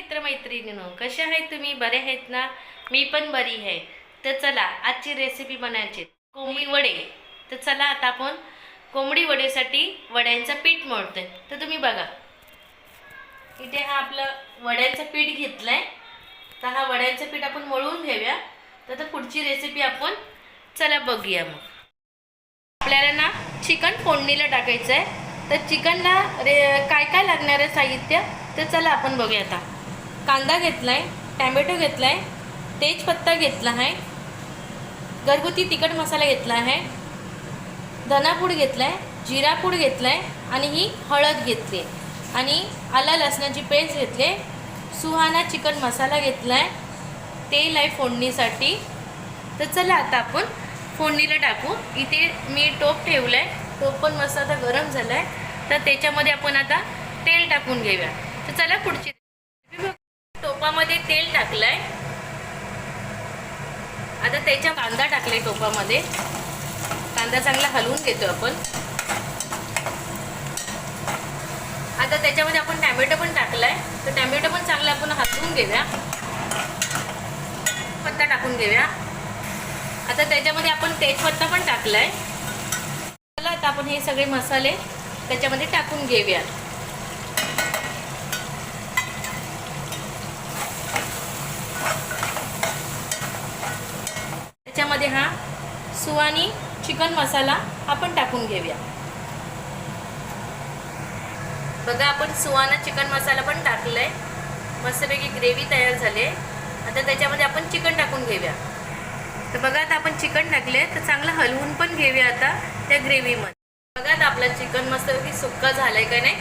मित्रमैत्रिणींनो कशा आहेत तुम्ही? बरे आहेत ना? मी पण बरी आहे. तर चला आजची रेसिपी बनायची. कोंबडी वडे. तर चला आता आपण कोंबडी वडेसाठी वड्यांचं पीठ मळतोय तर तुम्ही बघा. इथे हा आपलं वड्यांचं पीठ घेतलंय. तर हा वड्यांचं पीठ आपण मळून घेऊया. तर आता पुढची रेसिपी आपण चला बघूया मग. आपल्याला ना चिकन फोडणीला टाकायचं आहे तर चिकनला रे काय काय लागणार आहे साहित्य? तर चला आपण बघूया आता. कांदा घेतला आहे टॅमॅटो घेतला आहे तेजपत्ता घेतला आहे घरगुती तिखट मसाला घेतला आहे धनापूड घेतला आहे जिरापूड घेतला आहे आणि ही हळद घेतली आहे आणि आला लसणाची पेस्ट घेतली सुहाना चिकन मसाला घेतला आहे तेल आहे फोडणीसाठी. तर चला आता आपण फोडणीला टाकू. इथे मी टोप ठेवलं आहे टोप पण मस्त आता गरम झाला आहे तर त्याच्यामध्ये आपण आता तेल टाकून घेऊया. तर चला पुढची तेल टाकलं आहे आता त्याच्या कांदा टाकले टोपामध्ये. कांदा चांगला हलवून घेतो आपण. आता त्याच्यामध्ये आपण टॅमॅटो पण टाकलाय. तर टॅमॅटो पण चांगला आपण हलवून घेऊया. पत्ता टाकून घेऊया. आता त्याच्यामध्ये आपण तेजपत्ता पण टाकलाय. चला आता आपण हे सगळे मसाले त्याच्यामध्ये टाकून घेऊया यामध्ये हा सुवानी चिकन मसाला आपण टाकून घेऊया. बघा आपण सुवाना चिकन मसाला पण टाकलाय. मस्तपैकी ग्रेव्ही तयार झाली आहे. आता त्याच्यामध्ये आपण चिकन टाकून घेऊया. तर बघा आता आपण चिकन टाकले तर चांगलं हलवून पण घेऊया आता त्या ग्रेव्हीमध्ये. बघा आता आपलं चिकन मस्तपैकी सुक्का झालंय का नाही?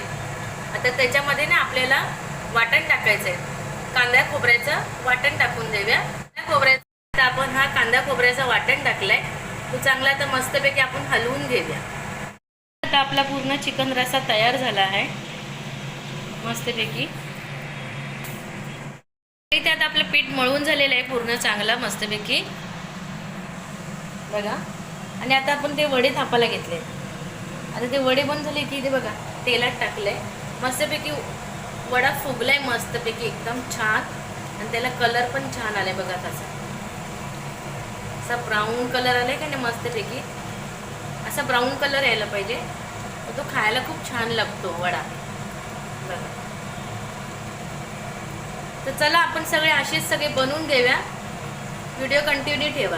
आता त्याच्यामध्ये ना आपल्याला वाटण टाकायचं आहे कांदा खोबऱ्याचं वाटण टाकून देऊया. कांदा खोबऱ्याचं खोबऱ्याचं वाटण टाकलंय. तो चांगला तर मस्तपैकी आपण हलवून घेऊया. आता आपला पूर्ण चिकन रसा तयार झाला आहे. मस्तपैकी. इथे आता आपलं पीठ मळून झालेलं आहे पूर्ण चांगला मस्तपैकी. बघा. आणि आता आपण ते वडे थापायला घेतले आता ते वडे बंद झाले की इथे बघा तेलात टाकलंय. मस्तपैकी वडा फुगलाय मस्तपैकी एकदम छान. आणि त्याला कलर पण छान आलाय बघा तसा. असा ब्राऊन कलर आलाय का नाही मस्तपैकी? असा ब्राऊन कलर यायला पाहिजे. तर तो खायला खूप छान लागतो वडा. बघा. तर चला आपण सगळे असेच सगळे बनवून घेऊया. व्हिडिओ कंटिन्यू ठेवा.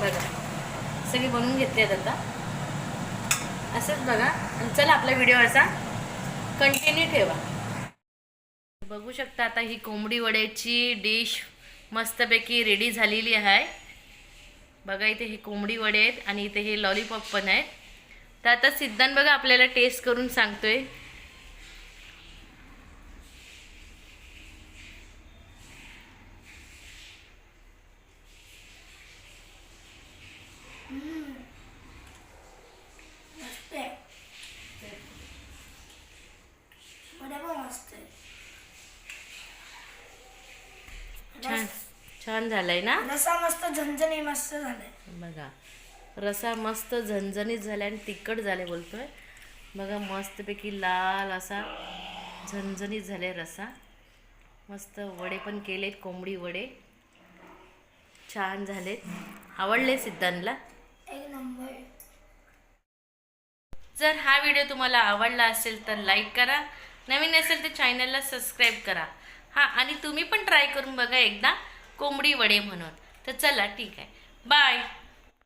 बघा. सगळे बनवून घेतलेत आता. असंच बघा. आणि चला आपला व्हिडिओ असा कंटिन्यू ठेवा. बघू शकता आता ही कोंबडी वड्याची डिश मस्तपैकी रेडी झालेली आहे. बघा इथे हे कोंबडी वडे आहेत आणि इथे हे लॉलीपॉप पण आहेत. तर आता सिद्धांत बघा आपल्याला टेस्ट करून सांगतोय. मस्त आहे वड्या पण मस्त आहे छान. छान झालंय ना? रसा मस्त झणझणी मस्त झालाय. बघा. रसा मस्त झणझणीत झाला आणि तिखट झाले बोलतोय. बघा मस्तपैकी लाल असा झणझणीत झाले रसा. मस्त वडे पण केलेत कोंबडी वडे. छान झालेत. आवडले सिद्धांतला? एक नंबर. जर हा व्हिडिओ तुम्हाला आवडला असेल तर लाईक करा. नवीन असेल तर चॅनलला सबस्क्राईब करा. हां आणि तुम्ही पण ट्राय करून बघा एकदा. कोंबडी वडे म्हणून. तर चला ठीक आहे. बाय